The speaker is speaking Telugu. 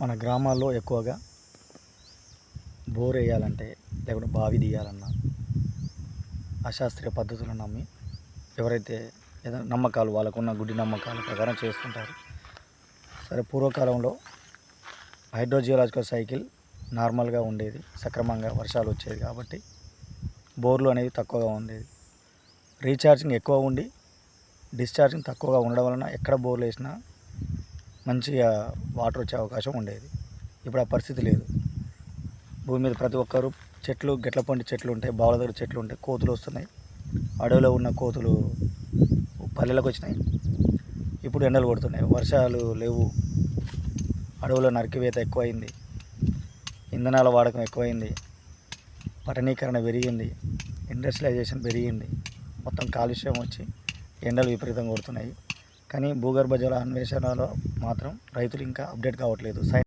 మన గ్రామాల్లో ఎక్కువగా బోర్ వేయాలంటే లేకుంటే బావి తీయాలన్నా అశాస్త్రీయ పద్ధతులను నమ్మి ఎవరైతే ఏదైనా నమ్మకాలు వాళ్ళకున్న గుడ్డి నమ్మకాల ప్రకారం చేస్తుంటారు. సరే పూర్వకాలంలో హైడ్రోజియోలాజికల్ సైకిల్ నార్మల్గా ఉండేది. సక్రమంగా వర్షాలు వచ్చేది కాబట్టి బోర్లు అనేవి తక్కువగా ఉండేది రీఛార్జింగ్ ఎక్కువ ఉండి డిశ్చార్జింగ్ తక్కువగా ఉండడం వలన ఎక్కడ బోర్లు వేసినా మంచిగా వాటర్ వచ్చే అవకాశం ఉండేది. ఇప్పుడు ఆ పరిస్థితి లేదు. భూమి మీద ప్రతి ఒక్కరు చెట్లు గెట్ల పండి చెట్లు ఉంటాయి బావుల దగ్గర చెట్లు ఉంటాయి కోతులు వస్తున్నాయి. అడవిలో ఉన్న కోతులు పల్లెలకు వచ్చినాయి. ఇప్పుడు ఎండలు కొడుతున్నాయి. వర్షాలు లేవు. అడవుల నరికివేత ఎక్కువైంది. ఇంధనాల వాడకం ఎక్కువైంది. పట్టణీకరణ పెరిగింది. ఇండస్ట్రియలైజేషన్ పెరిగింది. మొత్తం కాలుష్యం వచ్చి ఎండలు విపరీతంగా కొడుతున్నాయి. కానీ భూగర్భ జల అన్వేషణలో మాత్రం రైతులు ఇంకా అప్డేట్ కావట్లేదు. సై